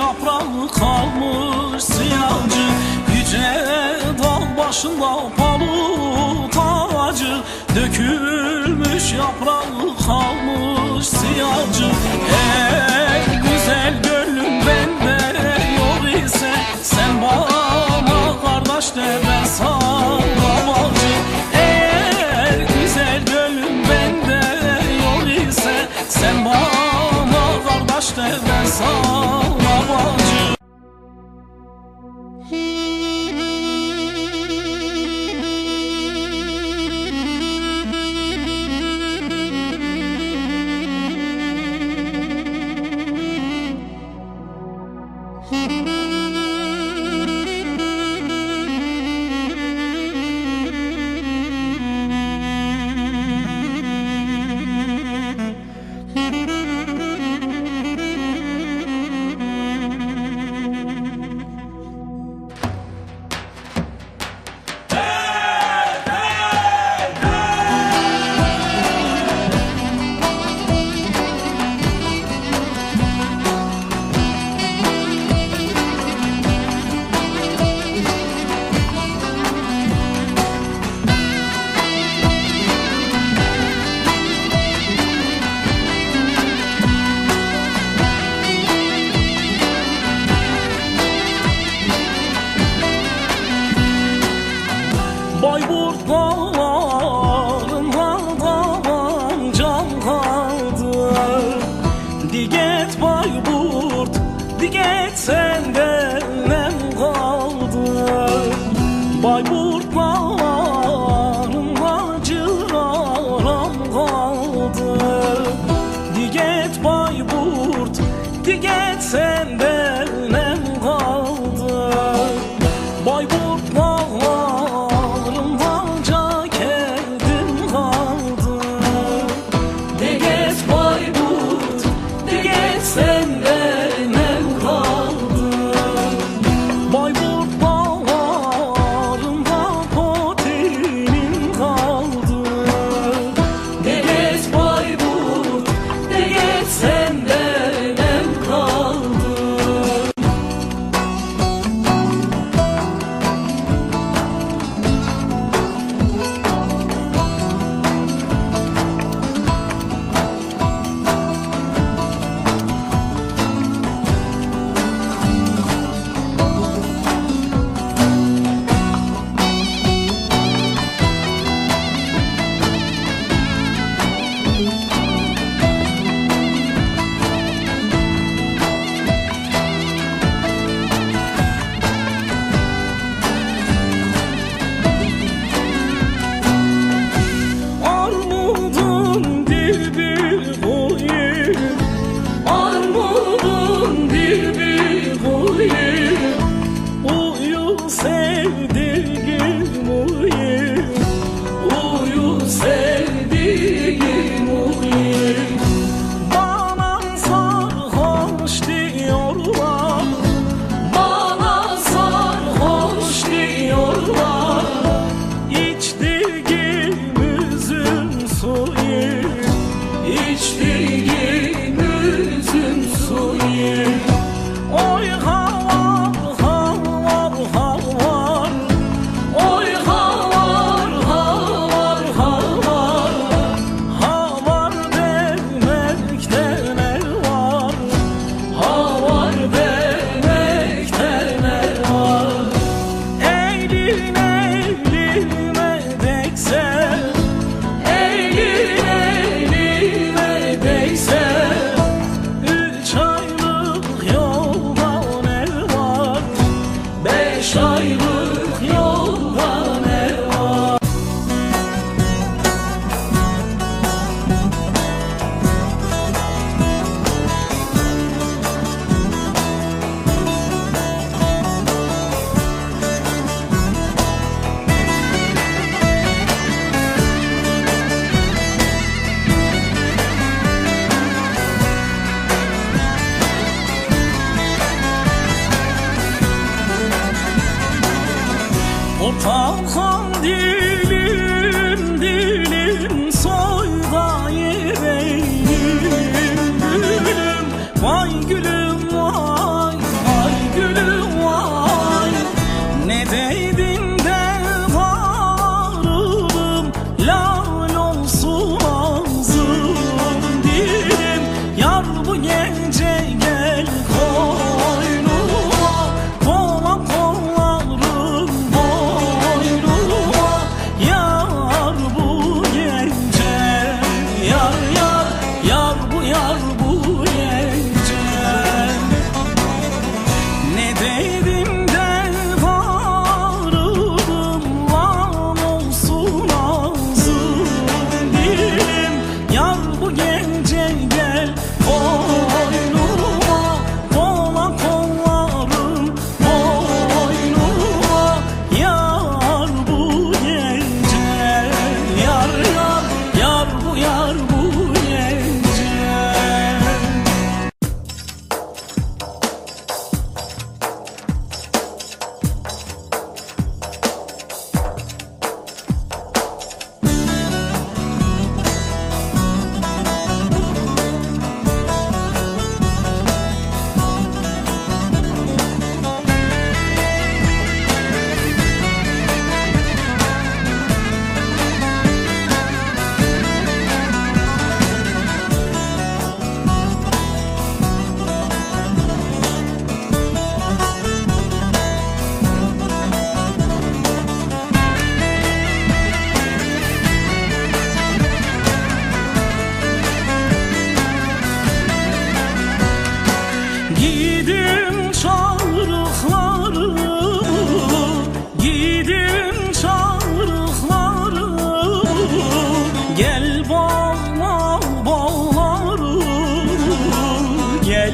yaprağı kalmış siyacı Yüce dağ başında palut ağacı Dökülmüş yaprağı kalmış siyacı Ey güzel gönlüm bende yok ise Sen bana kardeş de ben sana balcı Eğer güzel gönlüm bende yok ise Sen bana kardeş de ben sana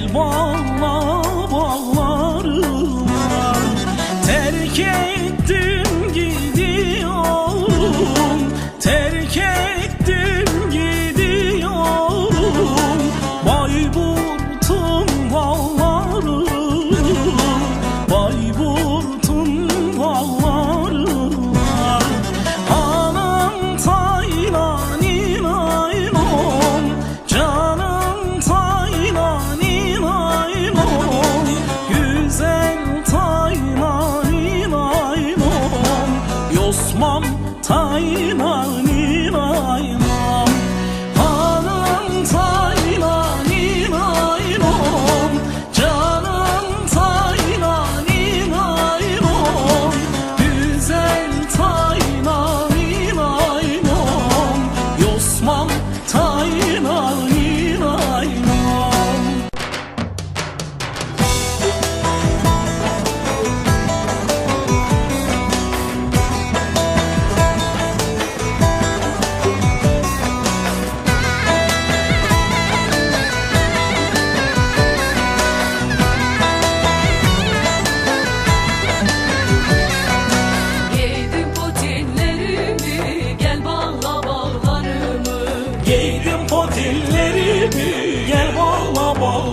Gel bağla bağla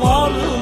varlığı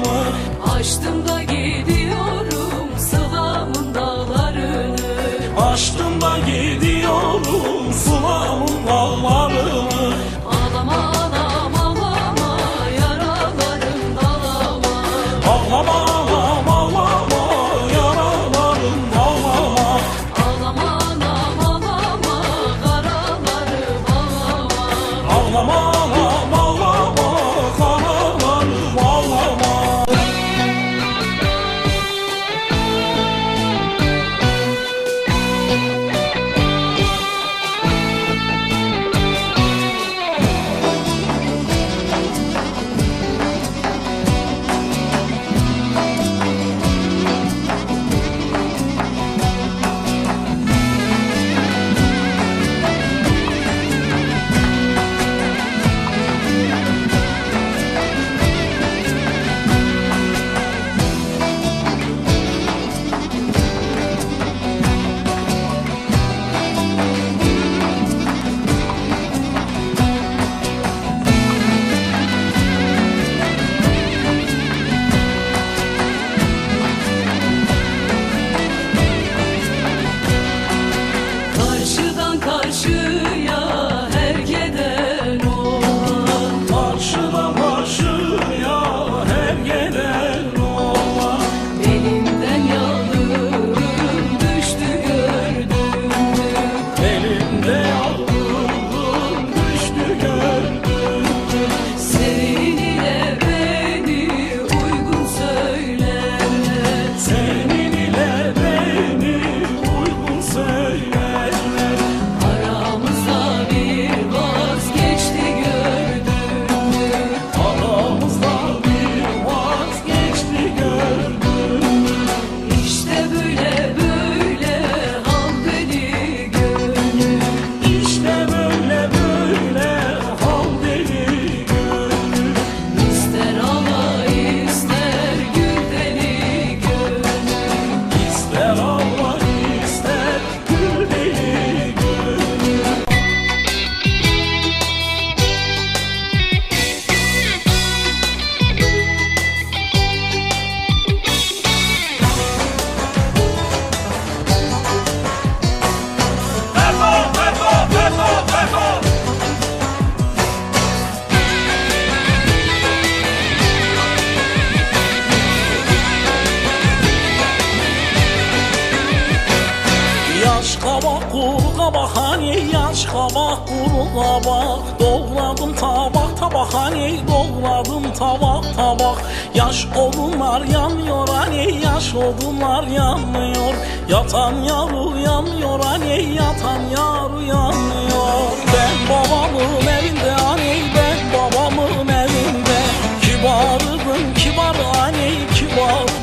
tabak Yaş odunlar yanıyor hani yaş odunlar yanmıyor. Yatan yavru yanmıyor hani yatan yavru yanmıyor. Ben babamın evinde hani ben babamın evinde. Kibarım kibar hani kibar.